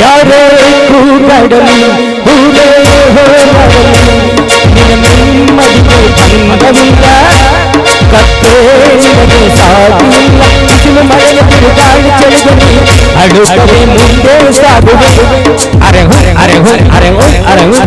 ಯಾರೇ ಕೂಗಡಲಿ ಹೂವೇ ಹೋಗಲಿ ನಿನ್ನ ನೆಮ್ಮದಿಗೆ ಭಂಗವಿಲ್ಲ ಕತ್ತೇ ನಿನಗೆ ಸಾಗಿಲ್ಲ ಬಿಸಿಲು ಮಳೆಯ ಬಿರುಗಾಳಿ ಚಳಿಗಲಿ ಅಡುಗಡೆ ಮುಂದೆ ಸಾಗುವೆ ಅರೆ ಹೋ ಅರೆ ಹೋ ಅರೆ ಹೋ ಅರೆ ಹೋ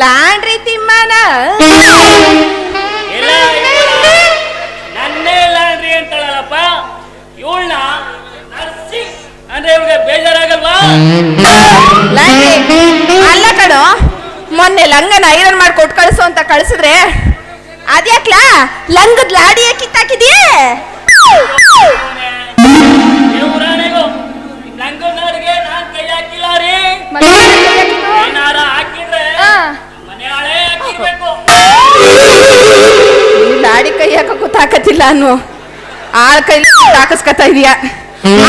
ಲಾಂಡ್ರಿ ತಿಮ್ಮನ. ಇಲ್ಲ ನನ್ನೇ ಲಾಂಡ್ರಿ ಅಂತಾಳಲ್ಲಪ್ಪ. ಇವಳನ್ನ ನರ್ಸಿಂಗ್ ಅಂದ್ರೆ ಇವಳಿಗೆ ಬೇಜಾರಾಗಲ್ವಾ? ಲಾಂಡ್ರಿ ಅಲ್ಲ ಕಣೋ ಮೊನ್ನೆ ಲಂಗನ ಐರನ್ ಮಾಡಿ ಕೊಟ್ಟು ಕಳಿಸು ಅಂತ ಕಳಿಸಿದ್ರೆ ಅದ್ಯಾಕ್ಲಾ? ಲಂಗದ ಲಾಡಿ ಕಿತ್ತಾಕಿದೀಯೇ ಇವ್ರಾಣಿಗೂ ನಂಗೊಂದವ್ರಿಗೆ ನಾನ್ ಕೈ ಹಾಕಿಲ್ಲ ರೀ. ಮತ್ತೆ ಯಾಕ್ ಏನಾರ ಹಾಕಿದ್ರೆ ಆ, ನೀನ್ ಲಾಡಿ ಕೈ ಹಾಕಕ್ಕೂ ತಾಕತ್ತಿಲ್ಲ ಅನ್ನು ಆಳ್ ಕೈ ತಾಕಸ್ಕತಾ ಇದೀಯ?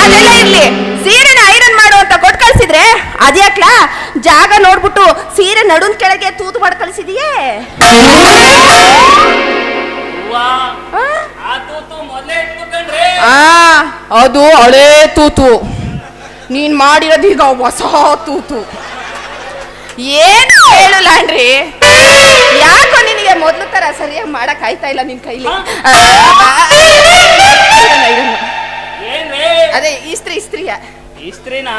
ಅದೆಲ್ಲ ಇರ್ಲಿ. ಸೀರೆನ ಐರನ್ ಮಾಡು ಅಂತ ಕೊಟ್ಟು ಕಳ್ಸಿದ್ರೆ ಅದ್ಯಾಕ್ಲಾ? ಜಾಗ ನೋಡ್ಬಿಟ್ಟು ಸೀರೆ ನಡುನ್ ಕೆಳಗೆ ತೂತು ಮಾಡಿ ಕಳ್ಸಿದೀಯೇ? ಅದು ಹಳೇ ತೂತು. ನೀನ್ ಮಾಡಿರೋದು ಈಗ ಹೊಸ ತೂತು. ಏನು ಹೇಳಲ್ಲ ಲಾಂಡ್ರಿ? ಯಾಕೋ ನಿನಗೆ ಮೊದ್ಲು ತರ ಸರಿಯಾಗಿ ಮಾಡಕ್ ಆಯ್ತಾ ಇಲ್ಲ ನಿನ್ ಕೈಲಿ. ಅದೇ ಇಸ್ತ್ರಿ ಇಸ್ತ್ರಿಯ ಇಸ್ತ್ರಿನಾ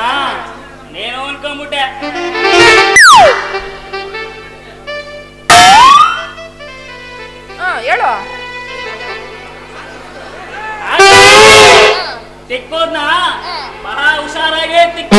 ನೀನು ಅನ್ಕೊಂಬಿಟ್ಟೆ. ಹೇಳು. ತಿಕ್ಕೋದ್ನ ಬಹಳ ಹುಷಾರಾಗಿ ತಿಕ್ಕ.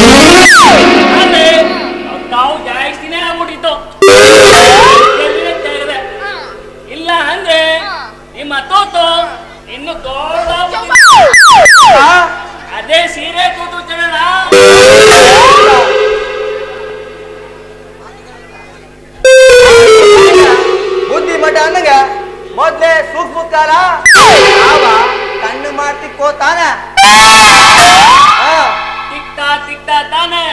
ಮೊದ್ಲೇ ಸೂಕ್ಷ್ಮ ಕಾಲ ಆವ ಕಣ್ಣು ಮಾಡ್ತಿ ಕೋತಾನ. ತಿಕ್ತ ತಿಕ್ತ ತಾನೆ.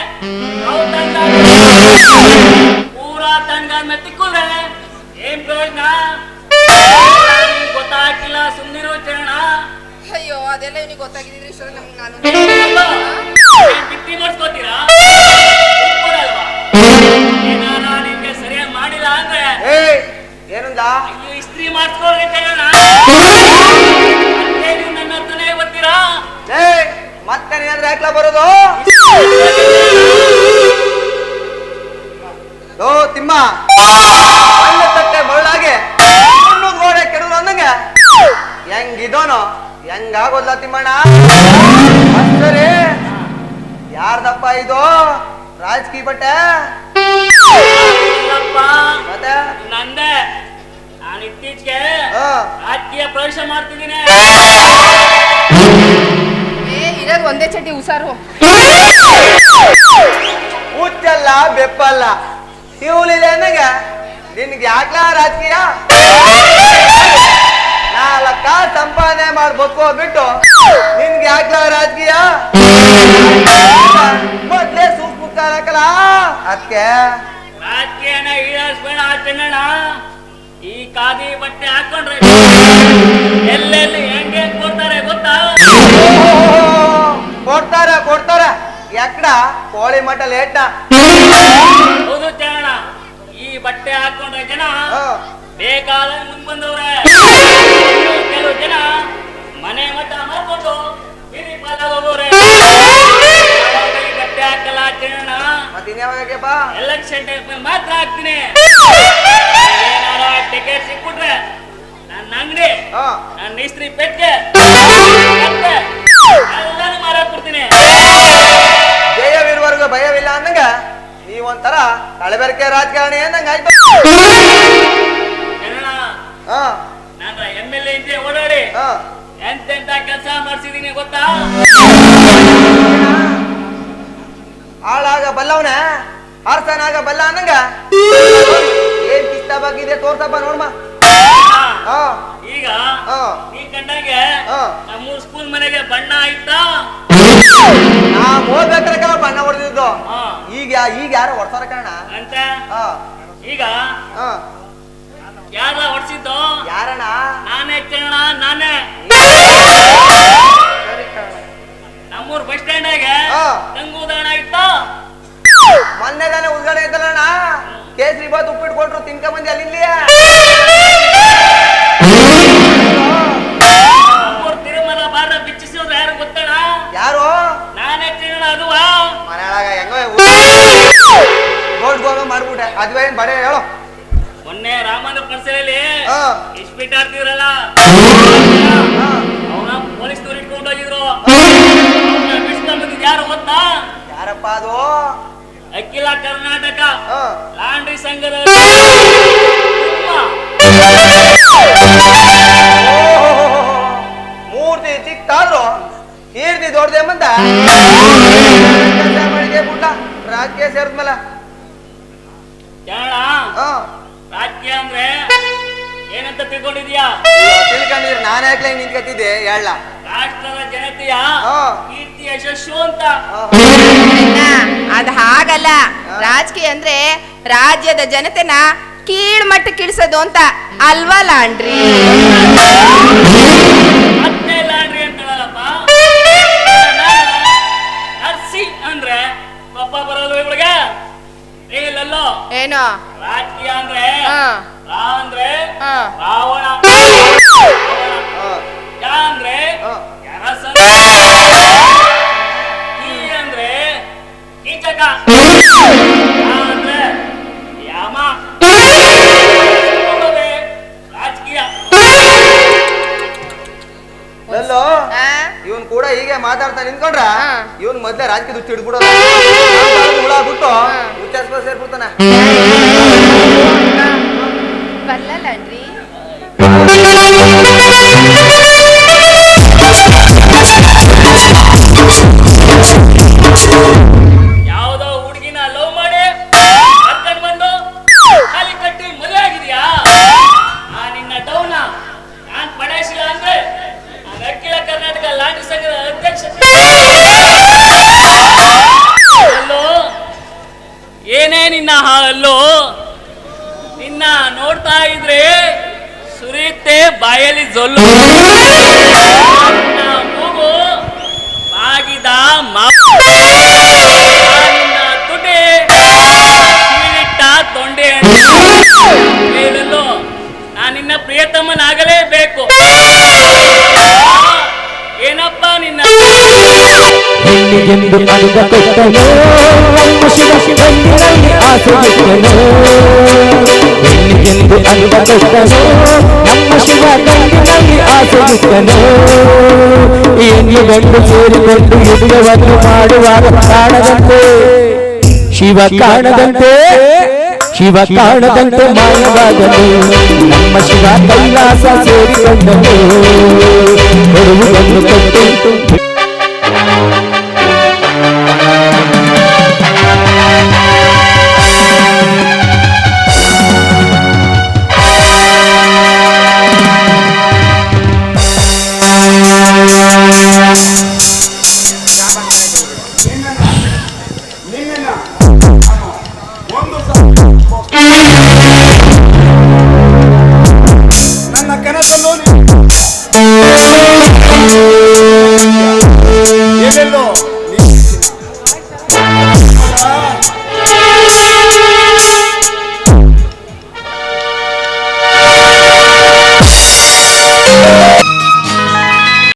ಪೂರಾ ತಂಗ ತಿಕ್ಕಿದ್ರೆ ಏನ್ ಪ್ರಯೋಜನ? ಗೊತ್ತಾಗಿಲ್ಲ ಸುಮ್ಮನಿರೋ ಚರಣ. ಅಯ್ಯೋ ಅದೆಲ್ಲ ಇವನಿಗೆ ಗೊತ್ತಾಗಿದ್ರೆ ನಮ್ಗೆ ನಾನು ಬಿಟ್ಟಿ ಮಾಡಿಸ್ಕೋತೀರಾ? ಏನಾರ ನಿಮ್ಗೆ ಸರಿಯಾಗಿ ಮಾಡಿಲ್ಲ ಅಂದ್ರೆ ಏ ಏನಂದ? ಅಯ್ಯೋ ಇಸ್ತ್ರಿ ಹತ್ರನೇ ಬರ್ತೀರಾ ಏ ಮತ್ತೆ ನೀನಾದ್ರೆ ಯಾಕ್ಲ ಬರೋದು? ಓ ತಿಮ್ಮ. ಮಣ್ಣು ತಟ್ಟೆ ಮರಳಾಗೆ ಮಣ್ಣು ಗೋಡೆ ಕೆಡವು ಅಂದಂಗ. ಹೆಂಗಿದೋನೋ? ಹೆಂಗಾಗೋದ್ಲ ತಿಮ್ಮಣ್ಣ? ಸರಿ ಯಾರ್ದಪ್ಪ ಇದು? ರಾಜಕೀಯ ಬಟ್ಟೆ? ಮತ್ತೆ? ನಂದೆ. ನಾನು ಇತ್ತೀಚೆಗೆ ಹಾ. ರಾಜಕೀಯ ಪ್ರವೇಶ ಮಾಡ್ತಿದ್ದೀನಿ. ಏ. ಇರೋದು ಒಂದೇ ಚಟಿ ಹುಷಾರು. ಹುಚ್ಚಲ್ಲ ಬೆಪ್ಪಲ್ಲ. ಇವಳಿದೆ ಅನ್ನಗ ನಿನ್ಗೆ ಯಾಕ್ಲ ರಾಜಕೀಯ? ನಾಲ್ಕ ಸಂಪಾದನೆ ಮಾಡಿ ಬಿಟ್ಟು ನಿನ್ಗೆ ಯಾಕ್ಲ ರಾಜಕೀಯ? ಮೊದ್ಲೇ ಸೂಕ್ಷ್ಮ ಕಾಲಕಲ್ಲ ಅದಕ್ಕೆ ರಾಜಕೀಯನ ಈಡಾರಿಸ್ಬೇಡ ಚೆನ್ನಣ್ಣ ಈ ಖಾದಿ ಬಟ್ಟೆ ಹಾಕೊಂಡ್ರೆ ಎಲ್ಲೆಲ್ಲಿ ಹೆಂಗೆ ಕೊಡ್ತಾರೆ ಗೊತ್ತಾ? ಕೊಡ್ತಾರ ಕೊಡ್ತಾರ. ಎಕ್ಕಡ ಕೋಳಿ ಮಠ ಲೇಟ ಹೌದು ಚರಣ. ಈ ಬಟ್ಟೆ ಹಾಕೊಂಡ್ರೆ ಜನ ಬೇಕಾದ ಮುಂದ್ ಬಂದವ್ರೆ ಕೆಲವು ಜನ ಮನೆ ಮಠ ಮಾಡ್ಕೊಂಡು ಬಿರಿ ಈ ಬಟ್ಟೆ ಹಾಕಲ್ಲ ಚರಣ. ಎಲೆಕ್ಷನ್ ಟೈಮ್ ಮಾತ್ರ ಹಾಕ್ತೀನಿ. ಟಿಕೆಟ್ ಸಿಕ್ಬಿಟ್ರೆ ನನ್ನ ಅಂಗಡಿ ನನ್ನ ಇಸ್ತ್ರಿ ಎಲ್ಲಾನು ಮಾರಾಕ್ ಕೊಡ್ತೀನಿ ಜಯವಿರುವವರೆಗೂ ಭಯವಿಲ್ಲ ಅಂದಂಗ ನೀವೊಂಥರ ಕಳಬೆರಕೆ ರಾಜಕಾರಣಿ ಅಂದಂಗ ಆಯ್ತು. ನಾನು ಎಂ ಎಲ್ ಎ ಇದ್ದೆ ಓಡಾಡಿ ಎಂತೆಂತ ಕೆಲಸ ಮಾಡ್ಸಿದೀನಿ ಗೊತ್ತಾ? ಆಳಾಗ ಬಲ್ಲವನ ಅರ್ಥನಾಗ ಬಲ್ಲ ಅನ್ನಂಗ ಬಾಗಿದೆ ತೋರ್ಸಪ್ಪ ನೋಡ್ಮ. ಹಾ. ಈಗ ಹಾ. ಈ ಕಂಡಂಗೆ ಹಾ. ನಮ್ಮೂರ್ ಸ್ಕೂಲ್ ಮನೆಗೆ ಬಣ್ಣ ಆಯ್ತಾ? ನಾ ಓದ್ಬೇಕಾದ್ರೆ ಬಣ್ಣ ಹೊಡೆದಿದ್ದು. ಈಗ ಯಾರು ಹೊಡ್ತಾರ ಕಣ. ಅಂತ? ಹಾ. ಈಗ ಹಾ. ಯಾರ ಹೊಡ್ಸಿದ್ದು? ಯಾರಣ್ಣ? ನಾನೇ ಕಣ ನಾನೇ. ಅದುವೇ ಏನ್ ಬರೇ ಹೇಳು. ಮೊನ್ನೆ ರಾಮನ ಪರಿಸರಲ್ಲಿ ಹಾ. ಇಸ್ಪಿಟ್ ಆಡ್ತಿದ್ರಲ್ಲ ಅವನ ಪೊಲೀಸ್ ಪೊಲೀಸ್ನವ್ರು ಇಟ್ಕೊಂಡು ಹೋಗಿದ್ರು. ಯಾರು ಗೊತ್ತಾ? ಯಾರಪ್ಪ ಅದು? ಅಖಿಲ ಕರ್ನಾಟಕ ಹಾ. ಲಾಂಡ್ರಿ ಸಂಘದ ಓಹೋಹೋಹೋಹೋ. ಮೂರ್ತಿ ಚಿಕ್ಕಾದ್ರು ಕೀರ್ತಿ ದೊಡ್ಡದೆ ಮಂದ. ರಾಜ್ಯ ಪುಟ್ಟ ರಾಜಕೀಯ ಸೇರಿದ್ಮೇಲೆ ಕೇಳ ಹಾ. ರಾಜಕೀಯ ಅಂದ್ರೆ ಏನಂತ ತಿಳ್ಕೊಂಡಿದ್ಯಾ ತಿಳ್ಕೊಂಡಿದ್ರೆ ನಾನು ಯಾಕೆ ನಿಂತ್ಕತ್ತಿದ್ದೆ ಹೇಳ. ರಾಷ್ಟ್ರದ ಜನತೆಯ ಹಾ. ಕೀರ್ತಿ ಯಶಸ್ಸು ಅಂತ. ಅದ ಹಾಗಲ್ಲ. ರಾಜಕೀಯ ಅಂದ್ರೆ ರಾಜ್ಯದ ಜನತೆನ ಕೀಳ್ಮಟ್ಟಕ್ಕೆ ಇಳಿಸೋದು ಅಂತ. ಅಲ್ವಾ ಲಾಂಡ್ರಿ? ಮತ್ತೆ ಲಾಂಡ್ರಿ ಅಂತಾಳಲ್ಲಪ್ಪ. ನರ್ಸಿ ಅಂದ್ರೆ ಪಪ್ಪ ಬರೋದು ಇವಳಿಗೆ? ಇಲ್ಲಲ್ಲೋ ಏನೋ? ರಾಜಕೀಯ ಅಂದ್ರೆ? ಹಾ. ರಾ ಅಂದ್ರೆ? ಹಾ. ರಾವಣ. ಹಾ. ಯಾ ಅಂದ್ರೆ? ಹಾ. ಯರಸನ. ಕೀ ಅಂದ್ರೆ? ಕೀಚಕ. ಕೂಡ ಹೀಗೆ ಮಾತಾಡ್ತಾ ನಿಂತ್ಕೊಂಡ್ರ. ಇವನ್ ಮೊದ್ಲೇ ರಾಜಕೀಯ ದುಡ್ಡು ಹಿಡ್ಬಿಡೋದು ಹುಳ ಬಿಟ್ಟು ಹುಚ್ಚಾಸ್ಪ ಸೇರ್ಬಿಡ್ತಾನ. ಬಲ್ಲ ಸುರಿಯುತ್ತೆ ಬಾಯಲ್ಲಿ ಜೊಲ್ಲು ನಿನ್ನ ಮೂಗು ಮಾಗಿದ ಮಾವು ನಿನ್ನ ತುಟಿ ಕೀಳಿಟ್ಟ ತೊಂಡೆ ಹೇಳಲು ನಾನು ನಿನ್ನ ಪ್ರಿಯತಮನಾಗಲೇಬೇಕು ಏನಪ್ಪ ನಿನ್ನ ಹೆಣ್ಣಿಗೆಂದು ಅಂದ ಕೊಟ್ಟನು ನಮ್ಮ ಶಿವ ಶಿವನಲ್ಲಿ ಆಸೆ ಬಿಟ್ಟನು ಹೆಣ್ಣಿಗೆಂದು ಅಂದ ಕೊಟ್ಟನು ನಮ್ಮ ಶಿವ ಆಸೆ ಬಿಟ್ಟನು ಹೆಣ್ಣು ಗಂಡು ಸೇರಿಕೊಂಡು ಯುದ್ಧವನ್ನು ಮಾಡುವಾಗ ಕಾಣದಂತೆ. ಶಿವ ಕಾಣದಂತೆ. ಶಿವ ಕಾಣದಂತೆ ಮಾಯವಾದನು ನಮ್ಮ ಶಿವ ಕೈಲಾಸ ಸೇರಿಕೊಂಡನು. ಕೊಡುವುದನ್ನು ಕೊಟ್ಟು Llévenlo.